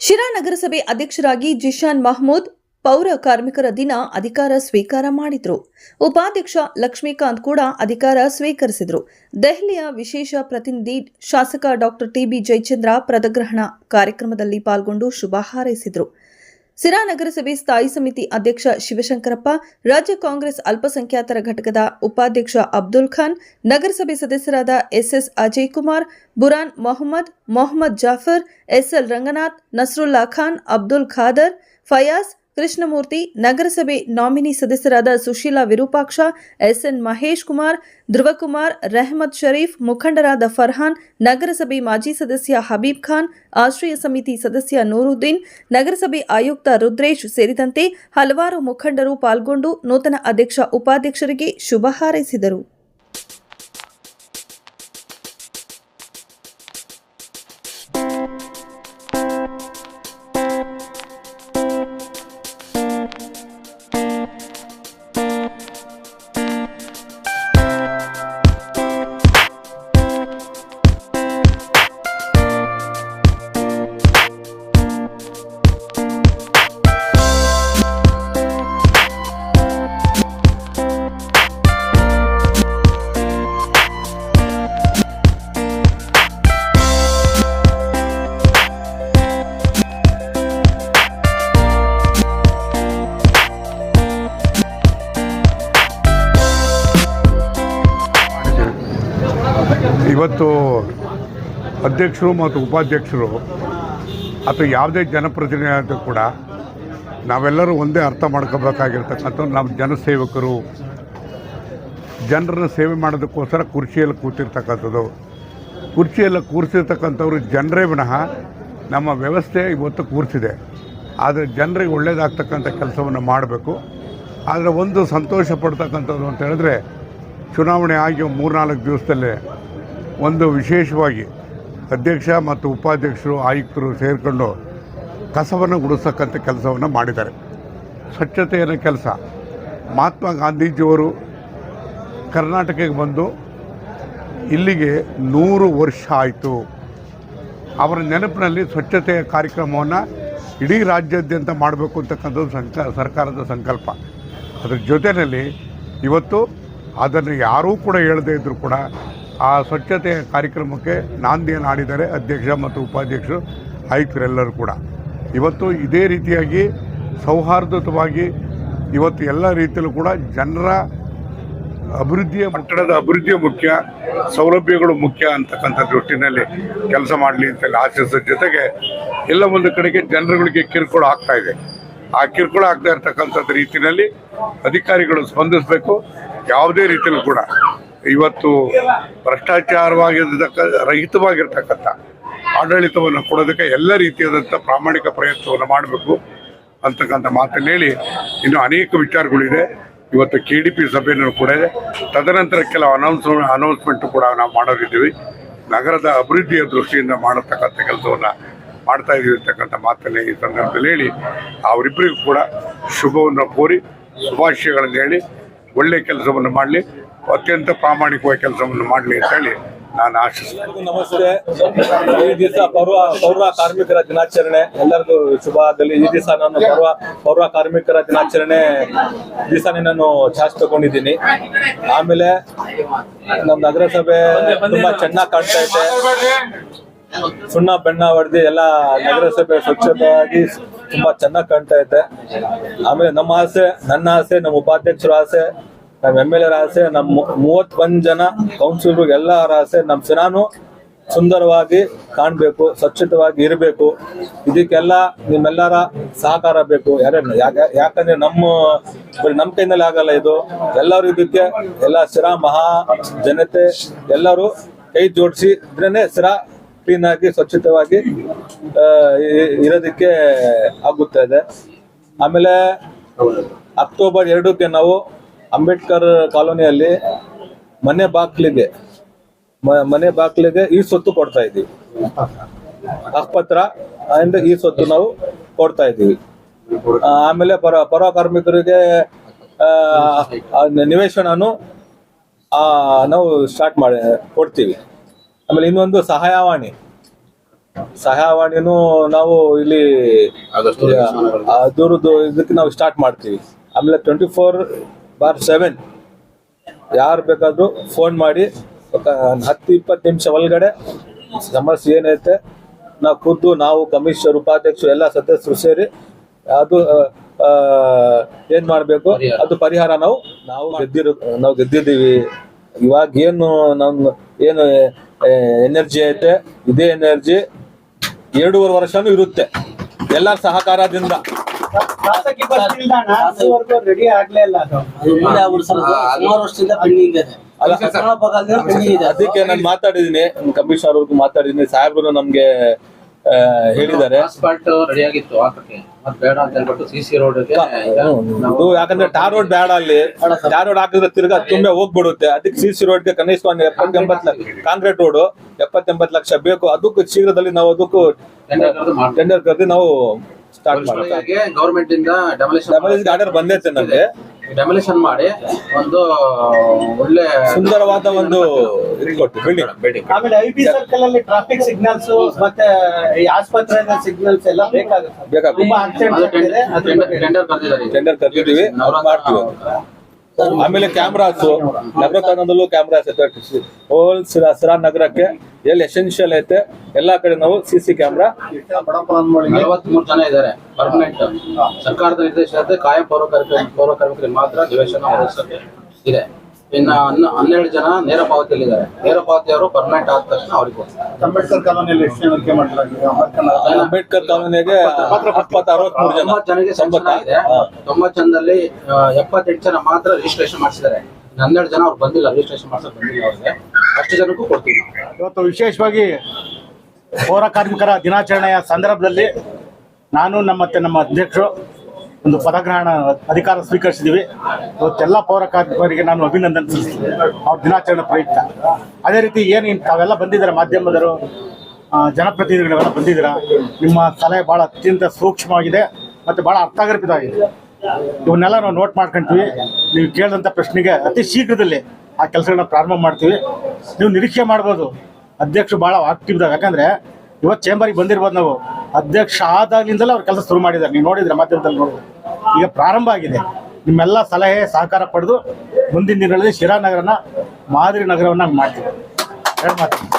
ಶಿರಾ ನಗರಸಭೆ ಅಧ್ಯಕ್ಷರಾಗಿ ಜಿಶಾನ್ ಮಹಮೂದ್ ಪೌರ ಕಾರ್ಮಿಕರ ದಿನ ಅಧಿಕಾರ ಸ್ವೀಕಾರ ಮಾಡಿದ್ರು. ಉಪಾಧ್ಯಕ್ಷ ಲಕ್ಷ್ಮೀಕಾಂತ್ ಕೂಡ ಅಧಿಕಾರ ಸ್ವೀಕರಿಸಿದ್ರು. ದೆಹಲಿಯ ವಿಶೇಷ ಪ್ರತಿನಿಧಿ ಶಾಸಕ ಡಾಕ್ಟರ್ ಟಿಬಿ ಜಯಚಂದ್ರ ಪದಗ್ರಹಣ ಕಾರ್ಯಕ್ರಮದಲ್ಲಿ ಪಾಲ್ಗೊಂಡು ಶುಭ ಹಾರೈಸಿದ್ರು. ಸಿರಾ ನಗರಸಭೆ ಸ್ಥಾಯಿ ಸಮಿತಿ ಅಧ್ಯಕ್ಷ ಶಿವಶಂಕರಪ್ಪ ರಾಜ್ಯ ಕಾಂಗ್ರೆಸ್ ಅಲ್ಪಸಂಖ್ಯಾತರ ಘಟಕದ ಉಪಾಧ್ಯಕ್ಷ ಅಬ್ದುಲ್ ಖಾನ್ ನಗರಸಭೆ ಸದಸ್ಯರಾದ S S Ajay Kumar boron Mohammed Mohammed Jafar SL Ranganath ನಸ್ರುಲ್ಲಾ Khan Abdul Khader Fayaz Krishnamurthy, ನಗರಸಭೆ ನಾಮಿನಿ ಸದಸ್ಯರಾದ ಸುಶೀಲಾ ವಿರೂಪಾಕ್ಷ, ಎಸ್ಎನ್ ಮಹೇಶ್ ಕುಮಾರ್, ಧ್ರುವಕುಮಾರ್, ರೆಹಮತ್ ಶರೀಫ್, ಮುಖಂಡರಾದ ಫರ್ಹಾನ್, ನಗರಸಭೆ ಮಾಜಿ ಸದಸ್ಯ ಹಬೀಬ್ ಖಾನ್, ಆಶ್ರಯ ಸಮಿತಿ ಸದಸ್ಯ ನೂರುದ್ದೀನ್, ನಗರಸಭೆ ಆಯುಕ್ತ ರುದ್ರೇಶ್ ಸೇರಿದಂತೆ ಹಲವಾರು ಮುಖಂಡರು ಪಾಲ್ಗೊಂಡು ನೂತನ ಅಧ್ಯಕ್ಷ, ಉಪಾಧ್ಯಕ್ಷರಿಗೆ ಶುಭ ಹಾರೈಸಿದರು. ಅಧ್ಯಕ್ಷರು ಮತ್ತು ಉಪಾಧ್ಯಕ್ಷರು ಅಥವಾ ಯಾವುದೇ ಜನಪ್ರತಿನಿಧಿ ಆದರೂ ಕೂಡ ನಾವೆಲ್ಲರೂ ಒಂದೇ ಅರ್ಥ ಮಾಡ್ಕೋಬೇಕಾಗಿರ್ತಕ್ಕಂಥ ನಾವು ಜನಸೇವಕರು, ಜನರನ್ನು ಸೇವೆ ಮಾಡೋದಕ್ಕೋಸ್ಕರ ಕುರ್ಚಿಯಲ್ಲಿ ಕೂತಿರ್ತಕ್ಕಂಥದ್ದು. ಕುರ್ಚಿಯಲ್ಲಿ ಕೂರಿಸಿರ್ತಕ್ಕಂಥವ್ರು ಜನರೇ ವಿನಃ ನಮ್ಮ ವ್ಯವಸ್ಥೆ ಇವತ್ತು ಕೂರಿಸಿದೆ. ಆದರೆ ಜನರಿಗೆ ಒಳ್ಳೆಯದಾಗ್ತಕ್ಕಂಥ ಕೆಲಸವನ್ನು ಮಾಡಬೇಕು. ಆದರೆ ಒಂದು ಸಂತೋಷ ಪಡ್ತಕ್ಕಂಥದ್ದು ಅಂತ ಹೇಳಿದ್ರೆ, ಚುನಾವಣೆ ಆಗಿ ಮೂರ್ನಾಲ್ಕು ದಿವಸದಲ್ಲೇ ಒಂದು ವಿಶೇಷವಾಗಿ ಅಧ್ಯಕ್ಷ ಮತ್ತು ಉಪಾಧ್ಯಕ್ಷರು, ಆಯುಕ್ತರು ಸೇರಿಕೊಂಡು ಕಸವನ್ನು ಗುಡಿಸ್ತಕ್ಕಂಥ ಕೆಲಸವನ್ನು ಮಾಡಿದ್ದಾರೆ. ಸ್ವಚ್ಛತೆಯ ಕೆಲಸ. ಮಹಾತ್ಮ ಗಾಂಧೀಜಿಯವರು ಕರ್ನಾಟಕಕ್ಕೆ ಬಂದು ಇಲ್ಲಿಗೆ ನೂರು ವರ್ಷ ಆಯಿತು. ಅವರ ನೆನಪಿನಲ್ಲಿ ಸ್ವಚ್ಛತೆಯ ಕಾರ್ಯಕ್ರಮವನ್ನು ಇಡೀ ರಾಜ್ಯಾದ್ಯಂತ ಮಾಡಬೇಕು ಅಂತಕ್ಕಂಥದ್ದು ಸಂಕ, ಸರ್ಕಾರದ ಸಂಕಲ್ಪ. ಅದರ ಜೊತೆಯಲ್ಲಿ ಇವತ್ತು ಅದನ್ನು ಯಾರೂ ಕೂಡ ಹೇಳದೇ ಇದ್ದರೂ ಕೂಡ ಆ ಸ್ವಚ್ಛತೆಯ ಕಾರ್ಯಕ್ರಮಕ್ಕೆ ನಾಂದಿಯನ್ನು ಆಡಿದ್ದಾರೆ ಅಧ್ಯಕ್ಷ ಮತ್ತು ಉಪಾಧ್ಯಕ್ಷರು, ಆಯುಕ್ತರೆಲ್ಲರೂ ಕೂಡ. ಇವತ್ತು ಇದೇ ರೀತಿಯಾಗಿ ಸೌಹಾರ್ದಯುತವಾಗಿ ಇವತ್ತು ಎಲ್ಲ ರೀತಿಯಲ್ಲೂ ಕೂಡ ಜನರ ಅಭಿವೃದ್ಧಿಯ ಪಟ್ಟಣದ ಅಭಿವೃದ್ಧಿಯ ಮುಖ್ಯ, ಸೌಲಭ್ಯಗಳು ಮುಖ್ಯ ಅಂತಕ್ಕಂಥ ದೃಷ್ಟಿನಲ್ಲಿ ಕೆಲಸ ಮಾಡಲಿ ಅಂತ ಆಶಿಸೋ ಜೊತೆಗೆ ಎಲ್ಲ ಒಂದು ಕಡೆಗೆ ಜನರುಗಳಿಗೆ ಕಿರುಕುಳ ಆಗ್ತಾ ಇದೆ. ಆ ಕಿರುಕುಳ ಆಗ್ತಾ ಇರ್ತಕ್ಕಂಥದ್ದು ರೀತಿಯಲ್ಲಿ ಅಧಿಕಾರಿಗಳು ಸ್ಪಂದಿಸಬೇಕು. ಯಾವುದೇ ರೀತಿಯಲ್ಲೂ ಕೂಡ ಇವತ್ತು ಭ್ರಷ್ಟಾಚಾರವಾಗಿರ್ತಕ್ಕ, ರಹಿತವಾಗಿರ್ತಕ್ಕಂಥ ಆಡಳಿತವನ್ನು ಕೊಡೋದಕ್ಕೆ ಎಲ್ಲ ರೀತಿಯಾದಂಥ ಪ್ರಾಮಾಣಿಕ ಪ್ರಯತ್ನವನ್ನು ಮಾಡಬೇಕು ಅಂತಕ್ಕಂಥ ಮಾತನ್ನು ಹೇಳಿ ಇನ್ನು ಅನೇಕ ವಿಚಾರಗಳಿದೆ. ಇವತ್ತು ಕೆ ಡಿ ಪಿ ಸಭೆಯನ್ನು ಕೂಡ ಇದೆ ತದನಂತರ ಕೆಲವು ಅನೌನ್ಸ್ ಅನೌನ್ಸ್ಮೆಂಟ್ ಕೂಡ ನಾವು ಮಾಡೋದಿದ್ದೀವಿ. ನಗರದ ಅಭಿವೃದ್ಧಿಯ ದೃಷ್ಟಿಯಿಂದ ಮಾಡತಕ್ಕಂಥ ಕೆಲಸವನ್ನು ಮಾಡ್ತಾ ಇದ್ದೀವಿ ಅಂತಕ್ಕಂಥ ಮಾತನ್ನು ಈ ಸಂದರ್ಭದಲ್ಲಿ ಹೇಳಿ, ಅವರಿಬ್ಬರಿಗೂ ಕೂಡ ಶುಭವನ್ನು ಕೋರಿ, ಶುಭಾಶಯಗಳನ್ನು ಹೇಳಿ ಒಳ್ಳೆಯ ಕೆಲಸವನ್ನು ಮಾಡಲಿ, ಅತ್ಯಂತ ಪ್ರಾಮಾಣಿಕವಾಗಿ ಕೆಲಸವನ್ನು ಮಾಡಲಿ ಅಂತೇಳಿ ನಾನು ಆಶಿಸ್ತೇನೆ. ನಮಸ್ತೆ. ಈ ದಿವಸ ಪೌರ ಪೌರ ಕಾರ್ಮಿಕರ ದಿನಾಚರಣೆ. ಎಲ್ಲರಿಗೂ ಶುಭದಲ್ಲಿ ಈ ದಿವಸ ನಾನು ಪೌರ ಪೌರ ಕಾರ್ಮಿಕರ ದಿನಾಚರಣೆ ದಿವಸನೇ ನಾನು ಚಾರ್ಜ್ ತಗೊಂಡಿದ್ದೀನಿ. ಆಮೇಲೆ ನಮ್ಮ ನಗರಸಭೆ ತುಂಬಾ ಚೆನ್ನಾಗಿ ಕಾಣ್ತಾ ಇದೆ. ಸುಣ್ಣ ಬೆಣ್ಣ ಹೊಡೆದು ಎಲ್ಲ ನಗರಸಭೆ ಸ್ವಚ್ಛತೆಯಾಗಿ ತುಂಬಾ ಚೆನ್ನಾಗಿ ಕಾಣ್ತಾ ಇದೆ ಆಮೇಲೆ ನಮ್ಮ ಆಸೆ, ನನ್ನ ಆಸೆ, ನಮ್ಮ ಉಪಾಧ್ಯಕ್ಷರ ಆಸೆ, ನಮ್ಮ ಎಂ ಎಲ್ ಎರ ಆಸೆ, ನಮ್ಮ ಮೂವತ್ತೊಂದು ಜನ ಕೌನ್ಸಿಲರ್ ಎಲ್ಲರ ಆಸೆ, ನಮ್ಮ ಸಿನಾನು ಸುಂದರವಾಗಿ ಕಾಣಬೇಕು, ಸ್ವಚ್ಛತವಾಗಿ ಇರಬೇಕು. ಇದಕ್ಕೆಲ್ಲ ನಿಮ್ಮೆಲ್ಲರ ಸಹಕಾರ ಬೇಕು. ಯಾರೇ ಯಾಕ- ಯಾಕಂದ್ರೆ ನಮ್ಮ ನಮ್ಮ ಕೈನಲ್ಲಿ ಆಗಲ್ಲ ಇದು. ಎಲ್ಲರೂ ಇದಕ್ಕೆ ಎಲ್ಲ ಸಿರಾ ಮಹಾ ಜನತೆ ಎಲ್ಲರೂ ಕೈ ಜೋಡಿಸಿ ಇದ್ರೇನೆ ಸಿರಾ ಕ್ಲೀನ್ ಆಗಿ ಸ್ವಚ್ಛತವಾಗಿ ಇರೋದಕ್ಕೆ ಇ- ಇರೋದಕ್ಕೆ ಆಗುತ್ತದೆ ಆಮೇಲೆ ಅಕ್ಟೋಬರ್ ಎರಡಕ್ಕೆ ನಾವು ಅಂಬೇಡ್ಕರ್ ಕಾಲೋನಿಯಲ್ಲಿ ಮನೆ ಬಾಕ್ಲಿಗೆ ಮನೆ ಬಾಕ್ಲಿಗೆ ಈ ಸೊತ್ತು ಕೊಡ್ತಾ ಇದ್ದೀವಿ. ಆಸ್ಪತ್ರ ಅಂಡ್ ಈ ಸೊತ್ತು ನಾವು ಕೊಡ್ತಾ ಇದ್ದೀವಿ. ಆಮೇಲೆ ಪರ ಪರ ಕಾರ್ಮಿಕರಿಗೆ ನಿವೇಶನನು ನಾವು ಸ್ಟಾರ್ಟ್ ಮಾಡಿ, ಕೊಡ್ತೀವಿ. ಆಮೇಲೆ ಇನ್ನೊಂದು ಸಹಾಯವಾಣಿ. ಸಹಾಯವಾಣಿನೂ ನಾವು ಇಲ್ಲಿ ಅದರದ್ದು ಇದಕ್ಕೆ ನಾವು ಸ್ಟಾರ್ಟ್ ಮಾಡ್ತೀವಿ. ಆಮೇಲೆ ಟ್ವೆಂಟಿ ಫೋರ್ ಬಾರ್ ಸೆವೆನ್ ಯಾರು ಬೇಕಾದರೂ ಫೋನ್ ಮಾಡಿ ಹತ್ತು ಇಪ್ಪತ್ತು ನಿಮಿಷ ಒಳಗಡೆ ಸಮಸ್ಯೆ ಏನೈತೆ ನಾವು ಖುದ್ದು ನಾವು ಕಮಿಷನರ್ ಉಪಾಧ್ಯಕ್ಷರು ಎಲ್ಲ ಸದಸ್ಯರು ಸೇರಿ ಅದು ಏನ್ ಮಾಡಬೇಕು ಅದು ಪರಿಹಾರ ನಾವು ನಾವು ಗೆದ್ದಿರೋ ನಾವು ಗೆದ್ದಿದ್ದೀವಿ. ಇವಾಗ ಏನು ನಮ್ಮ ಏನು ಎನರ್ಜಿ ಐತೆ ಇದೇ ಎನರ್ಜಿ ಎರಡೂವರೆ ವರ್ಷನೂ ಇರುತ್ತೆ. ಎಲ್ಲ ಸಹಕಾರದಿಂದ. ರೆಡಿ ಅದಕ್ಕೆ ನಾನು ಮಾತಾಡಿದೀನಿ ಕಮಿಷನರ್ ಅವ್ರಿಗೂ ಮಾತಾಡಿದೀನಿ ಸಾಹೇಬ್ರು ನಮ್ಗೆ ಹೇಳಿದ್ದಾರೆ. ಆಸ್ಫಾಲ್ಟ್ ರೆಡಿ ಆಗಿತ್ತು ಹಾಕಕ್ಕೆ ಮತ್ ಬೇಡ ಅಂತ ಹೇಳ್ಬಿಟ್ಟು ಸಿ ಸಿ ರೋಡ್ ಯಾಕಂದ್ರೆ ಟಾರ್ ರೋಡ್ ಬೇಡ ಅಲ್ಲಿ. ಟಾರ್ ರೋಡ್ ಹಾಕಿದ್ರೆ ತಿರ್ಗಾ ತುಂಬೆ ಹೋಗ್ಬಿಡುತ್ತೆ. ಅದಕ್ಕೆ ಸಿ ಸಿ ರೋಡ್ಗೆ ಕನಿಷ್ಠ ಒಂದು ಎಪ್ಪತ್ತೆಂಬತ್ತು ಲಕ್ಷ ಕಾಂಕ್ರೀಟ್ ರೋಡ್ ಎಪ್ಪತ್ತೆಂಬತ್ತು ಲಕ್ಷ ಬೇಕು. ಅದಕ್ಕೂ ಶೀಘ್ರದಲ್ಲಿ ನಾವು ಅದಕ್ಕೂ. ಟೆಂಡರ್ ಕರೆದು ನಾವು ಸ್ಟಾರ್ಟ್ ಮಾಡ್ತೀವಿ. ಗವರ್ಮೆಂಟ್ ಇಂದ ಡೆಮೊಲೇಷನ್ ಆರ್ಡರ್ ಬಂದೈತೆ ನಮ್ಗೆ. ಡೆಮೊಲೇಷನ್ ಮಾಡಿ ಒಂದು ಒಳ್ಳೆ ಸುಂದರವಾದ ಒಂದು ಇದು ಕೊಟ್ಟು ಬಿಲ್ಡಿಂಗ್ ಆಮೇಲೆ ಐ ಬಿ ಸರ್ಕಲ್ ಅಲ್ಲಿ ಟ್ರಾಫಿಕ್ ಸಿಗ್ನಲ್ಸ್ ಮತ್ತೆ ಈ ಆಸ್ಪತ್ರೆ ಸಿಗ್ನಲ್ಸ್ ಎಲ್ಲ ಬೇಕಾಗುತ್ತೆ. ಬೇಕಾಗುತ್ತೆ. ಟೆಂಡರ್ ಕರೆದಿದ್ದಾರೆ ಟೆಂಡರ್ ಕರೆದಿದ್ದೀವಿ ಮಾಡ್ತೀವಿ. ಆಮೇಲೆ ಕ್ಯಾಮ್ರಾಸ್ ನಗರ ಕಾನೂನಲ್ಲೂ ಕ್ಯಾಮ್ರಾಸ್ ಐತೆ ಹೋಲ್ ಸಿರಾ ಸಿರಾ ನಗರಕ್ಕೆ ಎಲ್ಲಿ ಎಸೆನ್ಷಿಯಲ್ ಐತೆ ಎಲ್ಲಾ ಕಡೆ ನಾವು ಸಿ ಸಿ ಕ್ಯಾಮ್ರಾ ನಲವತ್ಮೂರು ಜನ ಇದ್ದಾರೆ ಪರ್ಮನೆಂಟ್ ಸರ್ಕಾರದ ನಿರ್ದೇಶನ ಕಾಯಂ ಪೌರ ಕಾರ್ಮಿಕ ಪೌರ ಕಾರ್ಮಿಕರಿಗೆ ಮಾತ್ರ ನಿವೇಶನ ಇದೆ. ಇನ್ನ ಹನ್ನ- ಹನ್ನೆರಡು ಜನ ನೇರ ಪಾವತಿಯಲ್ಲಿದ್ದಾರೆ. ನೇರ ಪಾವತಿಯವರು ಪರ್ಮನೆಂಟ್ ಆದ ತಕ್ಷಣ ಅವ್ರಿಗೆ ಕೊಡ್ತಾರೆ. ಅಂಬೇಡ್ಕರ್ ಕಾಲೋನಿಯಲ್ಲಿ ಎಷ್ಟು ಜನಕ್ಕೆ ಮಾಡಲಾಗಿದೆ? ಅಂಬೇಡ್ಕರ್ ಕಾಲೋನಿಗೆ ತೊಂಬತ್ ತೊಂಬತ್ತು ಜನಕ್ಕೆ ಸಂಬಂಧ ಇದೆ ತೊಂಬತ್ತು ಜನದಲ್ಲಿ ಎಪ್ಪತ್ತೆಂಟು ಜನ ಮಾತ್ರ ರಿಜಿಸ್ಟ್ರೇಷನ್ ಮಾಡಿಸಿದ್ದಾರೆ. ಹನ್ನೆರಡು ಜನ ಅವ್ರು ಬಂದಿಲ್ಲ ರಿಜಿಸ್ಟ್ರೇಷನ್ ಮಾಡ್ಸಕ್ ಬಂದಿಲ್ಲ ಅವ್ರಿಗೆ. ಅಷ್ಟು ಜನಕ್ಕೂ ಕೊಡ್ತೀವಿ. ಇವತ್ತು ವಿಶೇಷವಾಗಿ ಪೌರ ಕಾರ್ಮಿಕರ ದಿನಾಚರಣೆಯ ಸಂದರ್ಭದಲ್ಲಿ ನಾನು ನಮ್ಮ ಮತ್ತೆ ನಮ್ಮ ಅಧ್ಯಕ್ಷರು ಒಂದು ಪದಗ್ರಹಣ ಅಧಿಕಾರ ಸ್ವೀಕರಿಸಿದ್ದೀವಿ. ಇವತ್ತೆಲ್ಲ ಪೌರ ಕಾರ್ಮಿಕರಿಗೆ ನಾನು ಅಭಿನಂದನೆ ಸಲ್ಲಿಸ್ತೀನಿ. ಅವ್ರ ದಿನಾಚರಣೆ ಪ್ರಯುಕ್ತ. ಅದೇ ರೀತಿ ಏನು ತಾವೆಲ್ಲ ಬಂದಿದ್ದಾರೆ ಮಾಧ್ಯಮದವರು? ಜನಪ್ರತಿನಿಧಿಗಳೆಲ್ಲ ಬಂದಿದ್ದೀರ? ನಿಮ್ಮ ಸಲಹೆ ಭಾಳ ಅತ್ಯಂತ ಸೂಕ್ಷ್ಮವಾಗಿದೆ ಮತ್ತು ಭಾಳ ಅರ್ಥಗರ್ಭಿತವಾಗಿದೆ. ಇವನ್ನೆಲ್ಲ ನಾವು ನೋಟ್ ಮಾಡ್ಕೊಂತೀವಿ. ನೀವು ಕೇಳಿದಂಥ ಪ್ರಶ್ನೆಗೆ ಅತಿ ಶೀಘ್ರದಲ್ಲಿ ಆ ಕೆಲಸಗಳನ್ನ ಪ್ರಾರಂಭ ಮಾಡ್ತೀವಿ. ನೀವು ನಿರೀಕ್ಷೆ ಮಾಡ್ಬೋದು. ಅಧ್ಯಕ್ಷರು ಭಾಳ ಆಕ್ಟಿವ್ ಯಾಕಂದರೆ ಯಾಕಂದ್ರೆ ಇವತ್ತು ಚೇಂಬರಿಗೆ ಬಂದಿರ್ಬೋದು ನಾವು. ಅಧ್ಯಕ್ಷ ಆದಾಗ್ಲಿಂದಲೇ ಅವ್ರ ಕೆಲಸ ಶುರು ಮಾಡಿದ್ದಾರೆ. ನೀವು ನೋಡಿದ್ರೆ ಮಾಧ್ಯಮದಲ್ಲಿ ನೋಡಿದ್ರೆ. ಈಗ ಪ್ರಾರಂಭ ಆಗಿದೆ. ನಿಮ್ಮೆಲ್ಲ ಸಲಹೆ, ಸಹಕಾರ ಪಡೆದು ಮುಂದಿನ ದಿನಗಳಲ್ಲಿ ಶಿರಾ ನಗರನ ಮಾದರಿ ನಗರವನ್ನ ಮಾಡ್ತೀವಿ. ಎರಡು ಮಾತು.